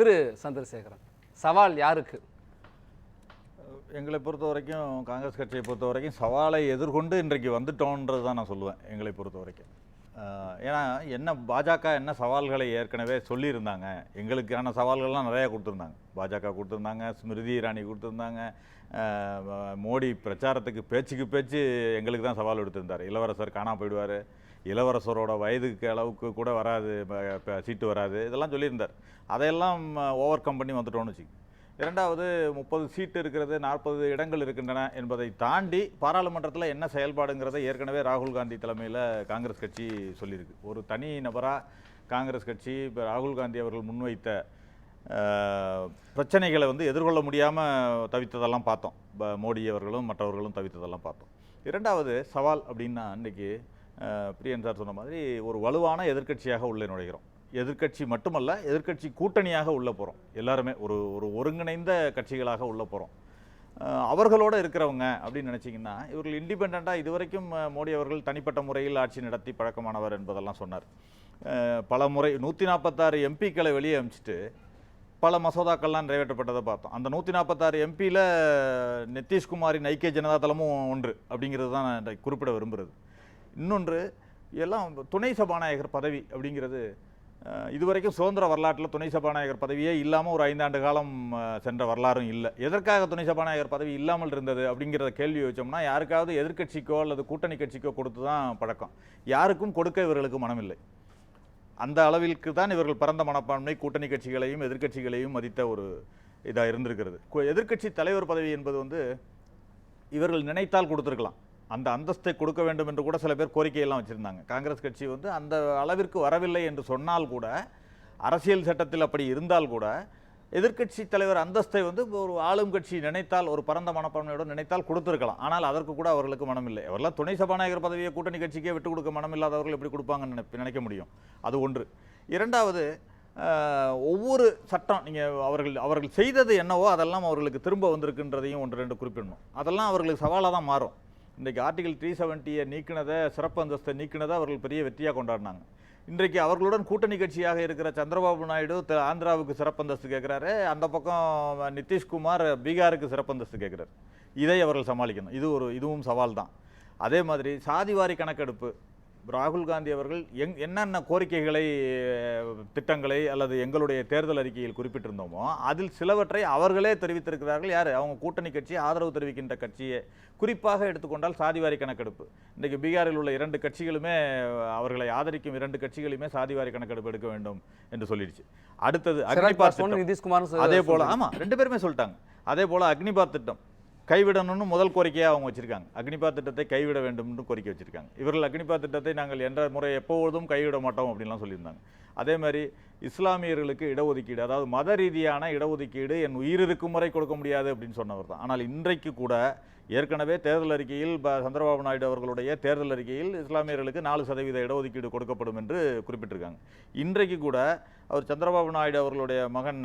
திரு சந்திரசேகரன் சவால் யாருக்கு? எங்களை பொறுத்த வரைக்கும் காங்கிரஸ் கட்சியை பொறுத்த வரைக்கும் சவாலை எதிர்கொண்டு இன்றைக்கு வந்துட்டோன்றது தான் நான் சொல்லுவேன் எங்களை பொறுத்த வரைக்கும். ஏன்னா என்ன பாஜக என்ன சவால்களை ஏற்கனவே சொல்லியிருந்தாங்க. எங்களுக்கான சவால்கள்லாம் நிறையா கொடுத்துருந்தாங்க. பாஜக கொடுத்துருந்தாங்க ஸ்மிருதி இராணி கொடுத்துருந்தாங்க மோடி பிரச்சாரத்துக்கு பேச்சுக்கு பேச்சு எங்களுக்கு தான் சவால் எடுத்திருந்தார். இளவரசர் காணா போயிடுவார். இளவரசரோட வயதுக்கு அளவுக்கு கூட வராது சீட்டு வராது. இதெல்லாம் சொல்லியிருந்தார். அதையெல்லாம் ஓவர் கம் பண்ணி வந்துட்டோம்னு வச்சுக்கோங்க இரண்டாவது முப்பது சீட்டு இருக்கிறது நாற்பது இடங்கள் இருக்கின்றன என்பதை தாண்டி பாராளுமன்றத்தில் என்ன செயல்பாடுங்கிறத ஏற்கனவே ராகுல் காந்தி தலைமையில் காங்கிரஸ் கட்சி சொல்லியிருக்கு. ஒரு தனி நபராக காங்கிரஸ் கட்சி இப்போ ராகுல் காந்தி அவர்கள் முன்வைத்த பிரச்சனைகளை வந்து எதிர்கொள்ள முடியாமல் தவித்ததெல்லாம் பார்த்தோம். ப- மோடி அவர்களும் மற்றவர்களும் தவித்ததெல்லாம் பார்த்தோம். இரண்டாவது சவால் அப்படின்னா இன்றைக்கி பிரியன் சார் சொன்ன மாதிரி ஒரு வலுவான எதிர்க்கட்சியாக உள்ளே நுழைகிறோம். எதிர்க்கட்சி மட்டுமல்ல எதிர்க்கட்சி கூட்டணியாக உள்ளே போகிறோம் எல்லாருமே ஒரு ஒரு ஒருங்கிணைந்த கட்சிகளாக உள்ளே போகிறோம் அவர்களோட இருக்கிறவங்க அப்படின்னு நினச்சிங்கன்னா இவர்கள் இண்டிபெண்ட்டாக இதுவரைக்கும் மோடி அவர்கள் தனிப்பட்ட முறையில் ஆட்சி நடத்தி பழக்கமானவர் என்பதெல்லாம் சொன்னார். பல முறை நூற்றி நாற்பத்தாறு எம்பிக்களை வெளியே அமிச்சிட்டு பல மசோதாக்கள்லாம் நிறைவேற்றப்பட்டதை பார்த்தோம். அந்த நூற்றி நாற்பத்தாறு எம்பியில் நிதிஷ்குமாரின் ஐக்கிய ஜனதா தளமும் ஒன்று அப்படிங்கிறது தான் நான் குறிப்பிட விரும்புகிறது இன்னொன்று எல்லாம் துணை சபாநாயகர் பதவி அப்படிங்கிறது இதுவரைக்கும் சுதந்திர வரலாற்றில் துணை சபாநாயகர் பதவியே இல்லாமல் ஒரு ஐந்தாண்டு காலம் சென்ற வரலாறும் இல்லை. எதற்காக துணை சபாநாயகர் பதவி இல்லாமல் இருந்தது அப்படிங்கிறத கேள்வி வச்சோம்னா யாருக்காவது எதிர்க்கட்சிக்கோ அல்லது கூட்டணி கட்சிக்கோ கொடுத்து தான் பழக்கம். யாருக்கும் கொடுக்க இவர்களுக்கு மனமில்லை. அந்த அளவிற்கு தான் இவர்கள் பரந்த மனப்பான்மை கூட்டணி கட்சிகளையும் எதிர்க்கட்சிகளையும் மதித்த ஒரு இதாக இருந்திருக்கிறது. கு- எதிர்க்கட்சி தலைவர் பதவி என்பது வந்து இவர்கள் நினைத்தால் கொடுத்துருக்கலாம். அந்த அந்தஸ்தை கொடுக்க வேண்டும் என்று கூட சில பேர் கோரிக்கையெல்லாம் வச்சுருந்தாங்க. காங்கிரஸ் கட்சி வந்து அந்த அளவிற்கு வரவில்லை என்று சொன்னால் கூட அரசியல் சட்டத்தில் அப்படி இருந்தால் கூட எதிர்க்கட்சி தலைவர் அந்தஸ்தை வந்து ஒரு ஆளும் கட்சி நினைத்தால் ஒரு பரந்த மனப்பான்மையோடு நினைத்தால் கொடுத்துருக்கலாம். ஆனால் அதற்கு கூட அவர்களுக்கு மனமில்லை. அவரெல்லாம் துணை சபாநாயகர் பதவியை கூட்டணி கட்சிக்கே விட்டு கொடுக்க மனமில்லாதவர்கள் எப்படி கொடுப்பாங்கன்னு நினைப்ப- நினைக்க முடியும். அது ஒன்று. இரண்டாவது ஒவ்வொரு சட்டம் நீங்கள் அவர்கள் அவர்கள் செய்தது என்னவோ அதெல்லாம் அவர்களுக்கு திரும்ப வந்திருக்குன்றதையும் ஒன்று ரெண்டு குறிப்பிடணும். அதெல்லாம் அவர்களுக்கு சவாலாக தான் மாறும். இன்றைக்கு ஆர்டிகல் த்ரீ செவன்ட்டியை நீக்கினதை சிறப்பு அந்தஸ்தை நீக்கினதை அவர்கள் பெரிய வெற்றியாக கொண்டாடினாங்க. இன்றைக்கு அவர்களுடன் கூட்டணி கட்சியாக இருக்கிற சந்திரபாபு நாயுடு த- ஆந்திராவுக்கு சிறப்பு அந்தஸ்து கேட்குறாரு. அந்த பக்கம் நிதிஷ்குமார் பீகாருக்கு சிறப்பு அந்தஸ்து கேட்குறாரு. இதை அவர்கள் சமாளிக்கணும். இது ஒரு இதுவும் சவால் தான் அதே மாதிரி சாதிவாரி கணக்கெடுப்பு. ராகுல் காந்தி அவர்கள் எங் என்னென்ன கோரிக்கைகளை திட்டங்களை அல்லது எங்களுடைய தேர்தல் அறிக்கையில் குறிப்பிட்டிருந்தோமோ அதில் சிலவற்றை அவர்களே தெரிவித்திருக்கிறார்கள். யார்? அவங்க கூட்டணி கட்சி ஆதரவு தெரிவிக்கின்ற கட்சியை. குறிப்பாக எடுத்துக்கொண்டால் சாதிவாரி கணக்கெடுப்பு. இன்றைக்கு பீகாரில் உள்ள இரண்டு கட்சிகளுமே அவர்களை ஆதரிக்கும் இரண்டு கட்சிகளுமே சாதிவாரி கணக்கெடுப்பு எடுக்க வேண்டும் என்று சொல்லிடுச்சு. அடுத்தது அக்னிபாத் சொ- அதே போல சொல்றாங்க. ஆமா ரெண்டு பேருமே சொல்லிட்டாங்க. அதே போல அக்னிபாத் திட்டம். கைவிடணும்னு முதல் கோரிக்கையாக அவங்க வச்சிருக்காங்க. அக்னிபாத் திட்டத்தை கைவிட வேண்டும்னு கோரிக்கை வச்சிருக்காங்க. இவர்கள் அக்னிபாத் திட்டத்தை நாங்கள் என்ற முறை எப்பொழுதும் கைவிட மாட்டோம் அப்படின்லாம் சொல்லியிருந்தாங்க. அதே மாதிரி இஸ்லாமியர்களுக்கு இடஒதுக்கீடு அதாவது மத ரீதியான இடஒதுக்கீடு என் உயிர் இருக்கும் வரை கொடுக்க முடியாது அப்படின்னு சொன்னவர் தான். ஆனால் இன்றைக்கு கூட ஏற்கனவே தேர்தல் அறிக்கையில் சந்திரபாபு நாயுடு அவர்களுடைய தேர்தல் அறிக்கையில் இஸ்லாமியர்களுக்கு நாலு சதவீத இடஒதுக்கீடு கொடுக்கப்படும் என்று குறிப்பிட்டிருக்காங்க. இன்றைக்கு கூட அவர் சந்திரபாபு நாயுடு அவர்களுடைய மகன்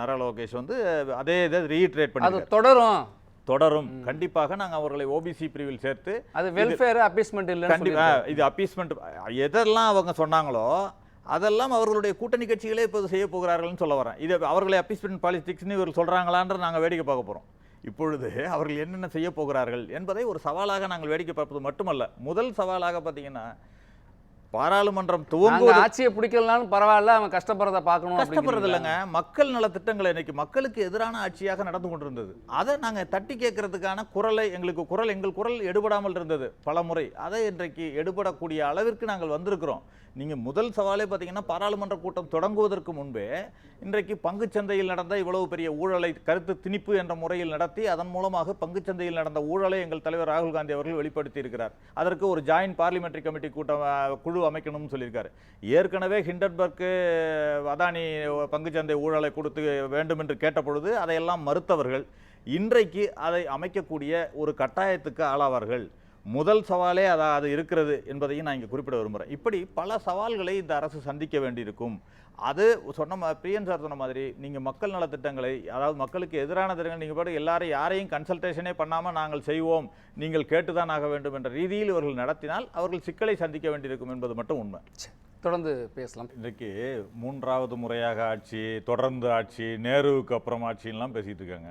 நர லோகேஷ் வந்து அதே இதை ரீட்ரேட் பண்ணி தொடரும். தொடரும். கண்டிப்பாக நாங்கள் அவர்களை ஓபிசி பிரிவில் சேர்த்து அது வெல்ஃபேர் அப்பீஸ்மெண்ட் இல்லைன்னு கண்டிப்பா இது அப்பீஸ்மெண்ட் எதெல்லாம் அவங்க சொன்னாங்களோ அதெல்லாம் அவர்களுடைய கூட்டணி கட்சிகளே இப்போது செய்ய போகிறார்கள்னு சொல்ல வரேன். இது அவர்களை அப்பீஸ்மெண்ட் பாலிடிக்ஸ்னு இவர் சொல்றாங்களான்ற நாங்கள் வேடிக்கை பார்க்க போறோம். இப்பொழுது அவர்கள் என்னென்ன செய்ய போகிறார்கள் என்பதை ஒரு சவாலாக நாங்கள் வேடிக்கை பார்ப்பது மட்டுமல்ல. முதல் சவாலாக பார்த்தீங்கன்னா பாராளுமன்றம் துவங்குவது ஆட்சியை பிடிக்கலனாலும் பரவாயில்ல அவன் கஷ்டப்படுறத பார்க்கணும் கஷ்டப்படுறது இல்லைங்க மக்கள் நல திட்டங்கள் இன்னைக்கு மக்களுக்கு எதிரான ஆட்சியாக நடந்து கொண்டிருந்தது. அதை நாங்கள் தட்டி கேட்கறதுக்கான குரலை எங்களுக்கு குரல் எங்கள் குரல் எடுபடாமல் இருந்தது பல முறை அதை இன்றைக்கு எடுபடக்கூடிய அளவிற்கு நாங்கள் வந்திருக்கிறோம். நீங்கள் முதல் சவாலே பார்த்தீங்கன்னா பாராளுமன்ற கூட்டம் தொடங்குவதற்கு முன்பே இன்றைக்கு பங்குச்சந்தையில் நடந்த இவ்வளவு பெரிய ஊழலை கருத்து திணிப்பு என்ற முறையில் நடத்தி அதன் மூலமாக பங்குச்சந்தையில் நடந்த ஊழலை எங்கள் தலைவர் ராகுல் காந்தி அவர்கள் வெளிப்படுத்தி இருக்கிறார் அதற்கு ஒரு ஜாயின்ட் பார்லிமெண்டரி கமிட்டி கூட்டம் அஹ், குழு அமைக்கணும்னு சொல்லியிருக்காரு. ஏற்கனவே ஹிண்டன்பர்க்கு அதானி பங்குச்சந்தை ஊழலை கொடுத்து வேண்டும் என்று கேட்ட பொழுது அதையெல்லாம் மறுத்தவர்கள் இன்றைக்கு அதை அமைக்கக்கூடிய ஒரு கட்டாயத்துக்கு ஆளாவார்கள். முதல் சவாலே அதா அது இருக்கிறது என்பதையும் நான் இங்கே குறிப்பிட விரும்புகிறேன் இப்படி பல சவால்களை இந்த அரசு சந்திக்க வேண்டியிருக்கும். அது சொன்ன மா- பிரியன் சார் சொன்ன மாதிரி நீங்கள் மக்கள் நலத்திட்டங்களை அதாவது மக்களுக்கு எதிரான திட்டங்கள் நீங்கள் பாட்டு எல்லாரும் யாரையும் கன்சல்டேஷனே பண்ணாமல் நாங்கள் செய்வோம் நீங்கள் கேட்டுதான் ஆக வேண்டும் என்ற ரீதியில் இவர்கள் நடத்தினால் அவர்கள் சிக்கலை சந்திக்க வேண்டியிருக்கும் என்பது மட்டும் உண்மை. தொடர்ந்து பேசலாம். இன்றைக்கு மூன்றாவது முறையாக ஆட்சி தொடர்ந்து ஆட்சி நேருவுக்கு அப்புறம் ஆட்சின்லாம் பேசிட்டு இருக்காங்க.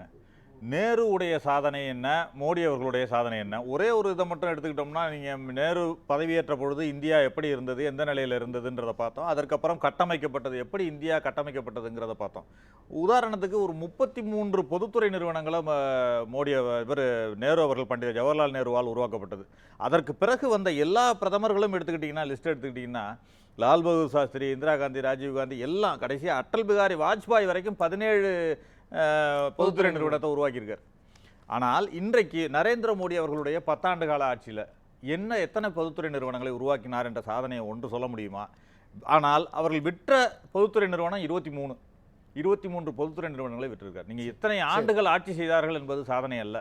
நேரு உடைய சாதனை என்ன? மோடி அவர்களுடைய சாதனை என்ன? ஒரே ஒரு இதை மட்டும் எடுத்துக்கிட்டோம்னா நீங்கள் நேரு பதவியேற்ற பொழுது இந்தியா எப்படி இருந்தது எந்த நிலையில் இருந்ததுன்றதை பார்த்தோம். அதற்கப்புறம் கட்டமைக்கப்பட்டது எப்படி இந்தியா கட்டமைக்கப்பட்டதுங்கிறத பார்த்தோம். உதாரணத்துக்கு ஒரு முப்பத்தி மூன்று பொதுத்துறை நிறுவனங்களை மோடி இவர் நேரு அவர்கள் பண்டித ஜவஹர்லால் நேருவால் உருவாக்கப்பட்டது. அதற்கு பிறகு வந்த எல்லா பிரதமர்களும் எடுத்துக்கிட்டிங்கன்னா லிஸ்ட் எடுத்துக்கிட்டிங்கன்னா லால் பகதூர் சாஸ்திரி இந்திரா காந்தி ராஜீவ் காந்தி எல்லாம் கடைசியாக அட்டல் பிகாரி வாஜ்பாய் வரைக்கும் பதினேழு பொதுத்துறை நிறுவனத்தை உருவாக்கியிருக்கார். ஆனால் இன்றைக்கு நரேந்திர மோடி அவர்களுடைய பத்தாண்டு கால ஆட்சியில் என்ன எத்தனை பொதுத்துறை நிறுவனங்களை உருவாக்கினார் என்ற சாதனையை ஒன்று சொல்ல முடியுமா? ஆனால் அவர்கள் விற்ற பொதுத்துறை நிறுவனம் இருபத்தி மூணு. இருபத்தி மூன்று பொதுத்துறை நிறுவனங்களை விட்டிருக்கார் நீங்கள் எத்தனை ஆண்டுகள் ஆட்சி செய்தார்கள் என்பது சாதனை அல்ல.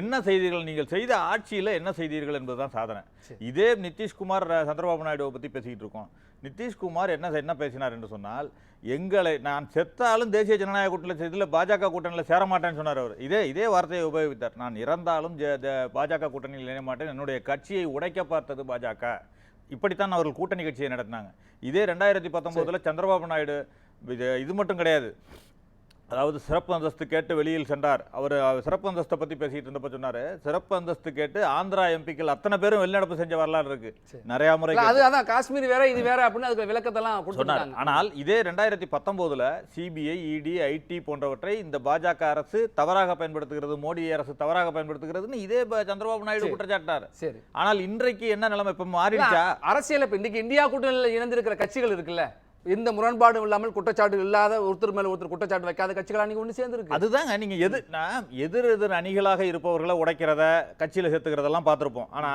என்ன செய்தீர்கள்? நீங்கள் செய்த ஆட்சியில் என்ன செய்தீர்கள் என்பதுதான் சாதனை. சரி. இதே நிதிஷ்குமார் சந்திரபாபு நாயுடுவை பற்றி பேசிக்கிட்டு இருக்கோம். நிதிஷ்குமார் என்ன என்ன பேசினார் என்று சொன்னால் எங்களை நான் செத்தாலும் தேசிய ஜனநாயக கூட்டணியில் இதில் பாஜக கூட்டணியில் சேர மாட்டேன்னு சொன்னார் அவர். இதே இதே வார்த்தையை உபயோகித்தார். நான் இறந்தாலும் பாஜக கூட்டணியில் இணைய மாட்டேன் என்னுடைய கட்சியை உடைக்க பார்த்தது பாஜக. இப்படித்தான் அவர்கள் கூட்டணி கட்சியை நடத்தினாங்க. இதே ரெண்டாயிரத்தி பத்தொம்போதில் சந்திரபாபு நாயுடு இது இது மட்டும் கிடையாது. அதாவது சிறப்பு அந்தஸ்து கேட்டு வெளியில் சென்றார். அவர் சிறப்பு அந்தஸ்தை பற்றி பேசிட்டு இருந்தப்ப சொன்னார். சிறப்பு அந்தஸ்து கேட்டு ஆந்திரா எம்பிக்கள் அத்தனை பேரும் வெளிநடப்பு செஞ்ச வரலாறு இருக்கு. நிறையா முறை அது அதான் காஷ்மீர் வேற இது வேற அப்படின்னு அதுக்கு விளக்கத்தெல்லாம் சொன்னார். ஆனால் இதே ரெண்டாயிரத்தி பத்தொம்போதுல சிபிஐ இடி ஐடி போன்றவற்றை இந்த பாஜக அரசு தவறாக பயன்படுத்துகிறது மோடி அரசு தவறாக பயன்படுத்துகிறதுன்னு இதே சந்திரபாபு நாயுடு. குற்றச்சாட்டார். சரி. ஆனால் இன்றைக்கு என்ன நிலைமை? இப்ப மாறிடுச்சா? அரசியல் இப்ப இன்னைக்கு இந்தியா கூட்டணியில் இணைந்திருக்கிற கட்சிகள் இருக்குல்ல எந்த முரண்பாடும் இல்லாமல் குற்றச்சாட்டு இல்லாத ஒருத்தர் மேல ஒருத்தர் குற்றச்சாட்டு வைக்காத கட்சிகள் அன்னைக்கு ஒண்ணு சேர்ந்து இருக்கு அதுதாங்க நீங்க எது நான் எதிர் எதிர் அணிகளாக இருப்பவர்களை உடைக்கிறத கட்சியில சேர்த்துக்கிறதெல்லாம் பார்த்திருப்போம். ஆனா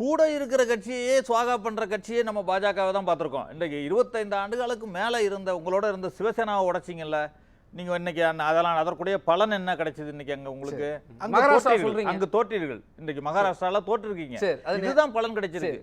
கூட இருக்கிற கட்சியே சுவாகா பண்ற கட்சியே நம்ம பாஜகவை தான் பார்த்திருக்கோம். இன்றைக்கு இருபத்தைந்து ஆண்டுகளுக்கு மேல இருந்த உங்களோட இருந்த சிவசேனாவை உடைச்சிங்கல்ல நீங்க இன்னைக்கு அதெல்லாம் அதற்குடைய பலன் என்ன கிடைச்சது இன்னைக்கு அங்க உங்களுக்கு? அங்க மகாராஷ்டிரா தோற்றீர்கள். சொல்றீங்க. அங்க தோற்றீர்கள் இன்னைக்கு மகாராஷ்டிரால தோற்றிருக்கீங்க. இதுதான் பலன் கிடைச்சிருக்கு.